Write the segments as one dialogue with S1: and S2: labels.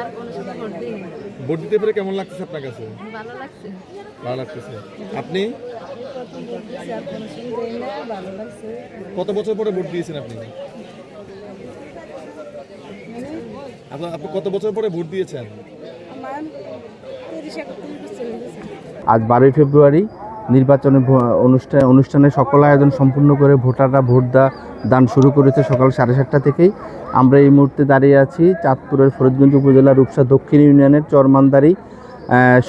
S1: আর কোনো সময় ভোট দিইনি
S2: ভোট দিতে পেরে কেমন লাগতেছে আপনার কাছে?
S1: ভালো লাগছে।
S2: ভালো লাগতেছে। আপনি?
S1: দিই
S2: কত বছর পরে ভোট দিয়েছেন আপনি? আপনার আপনি কত বছর পরে ভোট দিয়েছেন?
S3: আজ বারোই ফেব্রুয়ারি। নির্বাচনের অনুষ্ঠান অনুষ্ঠানে সকল আয়োজন সম্পূর্ণ করে ভোটাররা ভোট দা, দান শুরু করেছে সকাল সাড়ে সাতটা থেকেই। আমরা এই মুহূর্তে দাঁড়িয়ে আছি চাঁদপুরের ফরিদগঞ্জ উপজেলার রূপসা দক্ষিণ ইউনিয়নের চরমান্দারি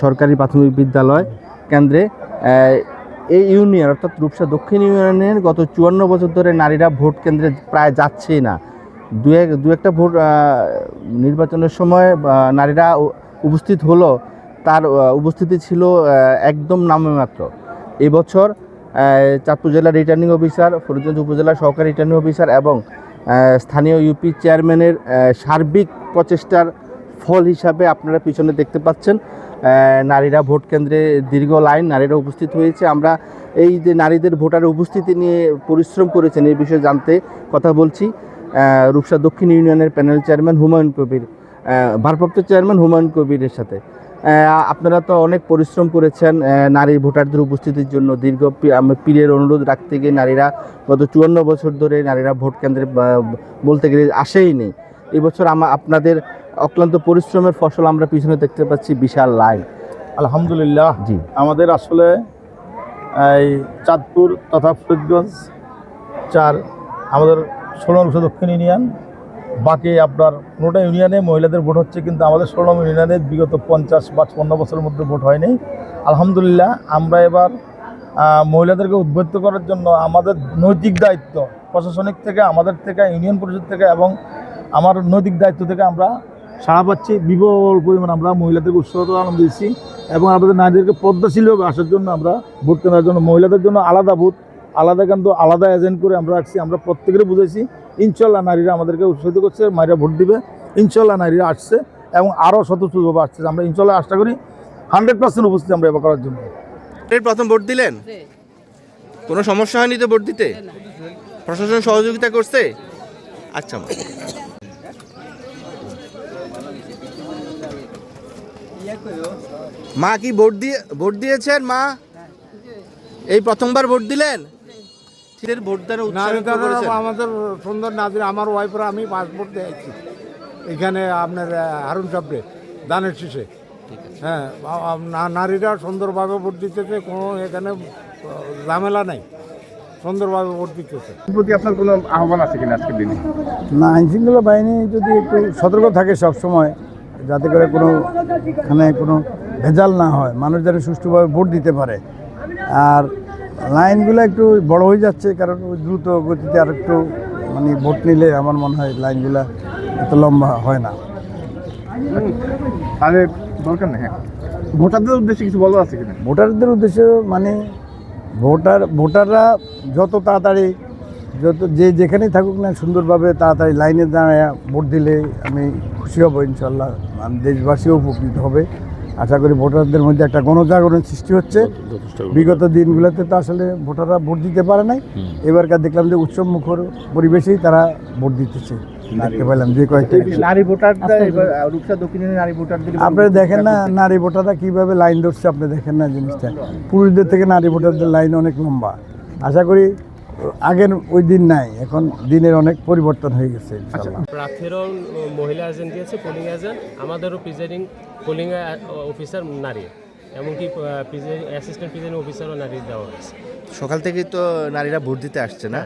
S3: সরকারি প্রাথমিক বিদ্যালয় কেন্দ্রে। এই ইউনিয়ন অর্থাৎ রূপসা দক্ষিণ ইউনিয়নের গত চুয়ান্ন বছর ধরে নারীরা ভোট কেন্দ্রে প্রায় যাচ্ছেই না। দু এক দু একটা ভোট নির্বাচনের সময় নারীরা উপস্থিত হলো, তার উপস্থিতি ছিল একদম নামমাত্র এবছর চাঁদপুর জেলা রিটার্নিং অফিসার ফরিদগঞ্জ উপজেলা সহকারী রিটার্নিং অফিসার এবং স্থানীয় ইউপি চেয়ারম্যানের সার্বিক প্রচেষ্টার ফল হিসাবে আপনারা পিছনে দেখতে পাচ্ছেন। নারীরা ভোট কেন্দ্রে দীর্ঘ লাইন নারীরা উপস্থিত হয়েছে। আমরা এই যে নারীদের ভোটার উপস্থিতি নিয়ে পরিশ্রম করেছেন এই বিষয়ে জানতে কথা বলছি। রূপসা দক্ষিণ ইউনিয়নের প্যানেল চেয়ারম্যান হুমায়ুন কবির ভারপ্রাপ্ত চেয়ারম্যান হুমায়ুন কবিরের সাথে। আপনারা তো অনেক পরিশ্রম করেছেন নারী ভোটারদের উপস্থিতির জন্য। দীর্ঘ পীরের অনুরোধ রাখতে গিয়ে নারীরা গত চুয়ান্ন বছর ধরে নারীরা ভোট কেন্দ্রে বলতে গেলে আসেই নেই। এবছর আমা আপনাদের অক্লান্ত পরিশ্রমের ফসল আমরা পিছনে দেখতে পাচ্ছি বিশাল লাইন।
S4: আলহামদুলিল্লাহ।
S3: জি।
S4: আমাদের আসলে এই চাঁদপুর তথা ফরিদগঞ্জ চার আমাদের ষোলো অংশ দক্ষিণ ইউনিয়ন। বাকি আপনার কোনোটা ইউনিয়নে মহিলাদের ভোট হচ্ছে, কিন্তু আমাদের ষোলো ইউনিয়নে বিগত পঞ্চাশ বা চুয়ান্ন বছরের মধ্যে ভোট হয়নি। আলহামদুলিল্লাহ, আমরা এবার মহিলাদেরকে উদ্বুদ্ধ করার জন্য আমাদের নৈতিক দায়িত্ব, প্রশাসনিক থেকে, আমাদের থেকে, ইউনিয়ন পরিষদ থেকে এবং আমার নৈতিক দায়িত্ব থেকে আমরা সাড়া পাচ্ছি। বিপুল পরিমাণ আমরা মহিলাদেরকে উৎসাহ আনন্দ দিচ্ছি এবং আমাদের নারীদেরকে পদ্মাশীলভাবে আসার জন্য আমরা ভোট কেনার জন্য, মহিলাদের জন্য আলাদা ভোট আলাদা কিন্তু আলাদা এজেন্ট করে আমরা রাখছি, আমরা প্রত্যেকের বুঝেছি ইনশাল্লাহ নারীরা আমাদেরকে উৎসাহিত করছে মায়েরা ভোট দিবে। ইনশাল্লাহ নারীরা আসছে এবং আরও শত স্বতঃস্ফূর্তভাবে আসছে। আমরা ইনশাল্লাহ আশা করি হান্ড্রেড পার্সেন্ট উপস্থিত আমরা এবার করার জন্য।
S3: এর প্রথম ভোট দিলেন? কোনো সমস্যা হয়নি তো ভোট দিতে? প্রশাসন সহযোগিতা করছে? আচ্ছা মা। মা কি ভোট দিয়ে ভোট দিয়েছেন মা? এই প্রথমবার ভোট দিলেন? ভোটদানে উৎসাহিত করেছেন।
S5: আমাদের সুন্দর নাজির আমার ওয়াইফরা আমি পাসপোর্ট দিয়েছি। এখানে আপনার হারুন সাবরে দানের শীষে। হ্যাঁ নারীরা সুন্দরভাবে ভোট দিতেছে কোনো এখানে ঝামেলা নাই। সুন্দরভাবে ভোট দিতেছে।
S2: প্রতি আপনার কোনো আহ্বান আছে কিনা আজকের দিনে?
S5: না আইনশৃঙ্খলা বাহিনী যদি একটু সতর্ক থাকে সব সময় যাতে করে কোনো এখানে কোনো ভেজাল না হয় মানুষ যেন সুষ্ঠুভাবে ভোট দিতে পারে। আর লাইনগুলো একটু বড় হয়ে যাচ্ছে কারণ দ্রুত গতিতে আর একটু মানে ভোট নিলে আমার মনে হয় লাইনগুলো এত লম্বা হয় না।
S2: তাহলে দরকার নেই হ্যাঁ। ভোটারদের উদ্দেশ্যে কিছু বলা আছে কিনা?
S5: ভোটারদের উদ্দেশ্যে মানে ভোটার ভোটাররা যত তাড়াতাড়ি যত যে যেখানেই থাকুক না সুন্দরভাবে তাড়াতাড়ি লাইনে দাঁড়ায় ভোট দিলে আমি খুশি হব ইনশাল্লাহ। আমি দেশবাসীও উপকৃত হবে। আশা করি ভোটারদের মধ্যে একটা গণজাগরণ সৃষ্টি হচ্ছে। বিগত দিনগুলোতে তো আসলে ভোটাররা ভোট দিতে পারে নাই। এবারকার দেখলাম যে উৎসব মুখর পরিবেশেই তারা ভোট দিতেছে। দেখতে পেলাম যে কয়েকটা
S3: নারী ভোটারদের রূপসা দক্ষিণ নারী ভোটারদের
S5: আপনারা দেখেন না নারী ভোটাররা কীভাবে লাইন ধরছে আপনি দেখেন না জিনিসটা। পুরুষদের থেকে নারী ভোটারদের লাইন অনেক লম্বা। আশা করি আগের ওই দিন নাই এখন দিনের অনেক পরিবর্তন হয়ে গেছে ইনশাআল্লাহ।
S6: প্রার্থীরও মহিলা এজেন্ট দিয়েছে পোলিং এজেন্ট আমাদেরও প্রিজাইডিং পোলিং অফিসার নারী এমনকি অ্যাসিস্ট্যান্ট প্রিজাইডিং অফিসারও নারী দেওয়া হয়েছে।
S3: সকাল থেকেই তো নারীরা ভোট দিতে আসছে না?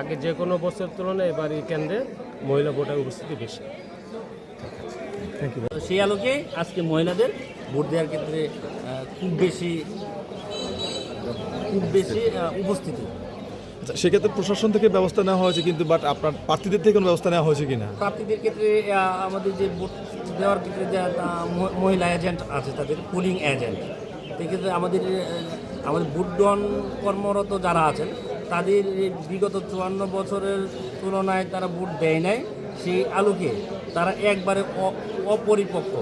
S6: আগে যে কোনো বছর তুলনায় এবার এই কেন্দ্রে মহিলা ভোটার উপস্থিতি বেশি।
S7: সেই আলোকে আজকে মহিলাদের ভোট দেওয়ার ক্ষেত্রে খুব বেশি খুব বেশি উপস্থিতি।
S2: আচ্ছা, সেক্ষেত্রে প্রশাসন থেকে ব্যবস্থা নেওয়া হয়েছে কিন্তু বাট আপনার প্রার্থীদের থেকে কোনো ব্যবস্থা নেওয়া হয়েছে কিনা?
S7: প্রার্থীদের ক্ষেত্রে আমাদের যে ভোট দেওয়ার ক্ষেত্রে যে মহিলা এজেন্ট আছে, তাদের পুলিং এজেন্ট সেক্ষেত্রে আমাদের আমাদের ভোট গ্রহণ কর্মরত যারা আছেন, তাদের বিগত চুয়ান্ন বছরের তুলনায় তারা ভোট দেয় নাই, সেই আলোকে তারা একবারে অপরিপক্ক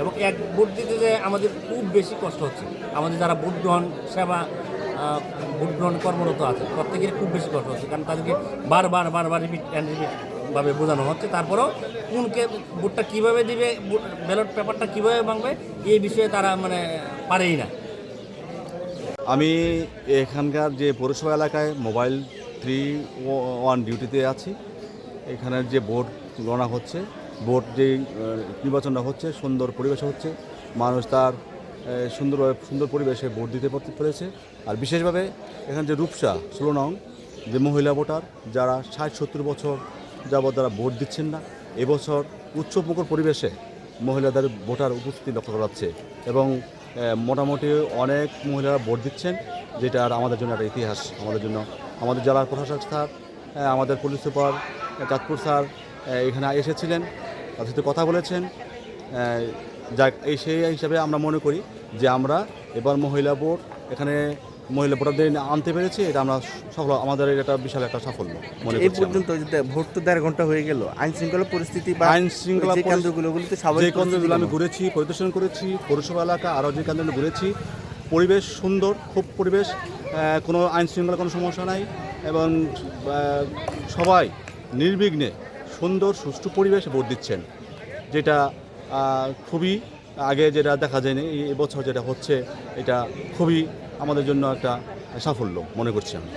S7: এবং এক ভোট দিতে যে আমাদের খুব বেশি কষ্ট হচ্ছে। আমাদের যারা ভোট গ্রহণ সেবা ভোট গ্রহণ কর্মরত আছে। প্রত্যেকের খুব বেশি কষ্ট হচ্ছে, কারণ তাদেরকে বারবার বারবার রিপিট অ্যান্ড রিপিট ভাবে বোঝানো হচ্ছে। তারপরেও কোনকে ভোটটা কীভাবে দিবে ব্যালট পেপারটা কীভাবে ভাঙবে, এই বিষয়ে তারা মানে পারেই না।
S8: আমি এখানকার যে পৌরসভা এলাকায় মোবাইল থ্রি ওয়ান ডিউটিতে আছি। এখানের যে ভোট গণনা হচ্ছে, ভোট যে নির্বাচনটা হচ্ছে, সুন্দর পরিবেশ হচ্ছে, মানুষ তার সুন্দরভাবে, সুন্দর পরিবেশে ভোট দিতে পেরেছে। আর বিশেষভাবে এখানে যে রূপসা, ষোলো নং, যে মহিলা ভোটার, যারা ষাট, সত্তর বছর যাবৎ যারা ভোট দিচ্ছেন না, এবছর উচ্চমুখর পরিবেশে মহিলাদের ভোটার উপস্থিতি লক্ষ্য করা যাচ্ছে। এবং মোটামুটি অনেক মহিলারা ভোট দিচ্ছেন, যেটা আর আমাদের জন্য একটা ইতিহাস, আমাদের জন্য। আমাদের জেলার প্রশাসক স্যার আমাদের পুলিশ সুপার চাঁদপুর স্যার এখানে এসেছিলেন। তাদের সাথে কথা বলেছেন। যাক এই সেই হিসাবে আমরা মনে করি যে আমরা এবার মহিলা ভোট এখানে মহিলা ভোটারদের আনতে পেরেছি এটা আমরা সফল আমাদের এটা বিশাল একটা সাফল্য মনে
S3: এই
S8: করছি
S3: পর্যন্ত ভোট তো দেড় ঘণ্টা হয়ে গেল আইন শৃঙ্খলা পরিস্থিতি বা
S8: আইন শৃঙ্খলা
S3: যে কেন্দ্রগুলো
S8: যে কেন্দ্রগুলো আমি ঘুরেছি পরিদর্শন করেছি পৌরসভা এলাকা আরও যে কেন্দ্রগুলো ঘুরেছি পরিবেশ সুন্দর খুব পরিবেশ কোনো আইন শৃঙ্খলা কোনো সমস্যা নাই এবং সবাই নির্বিঘ্নে সুন্দর সুষ্ঠু পরিবেশে ভোট দিচ্ছেন যেটা খুবই আগে যেটা দেখা যায়নি এবছর যেটা হচ্ছে, এটা খুবই আমাদের জন্য একটা সাফল্য, মনে করছি আমি।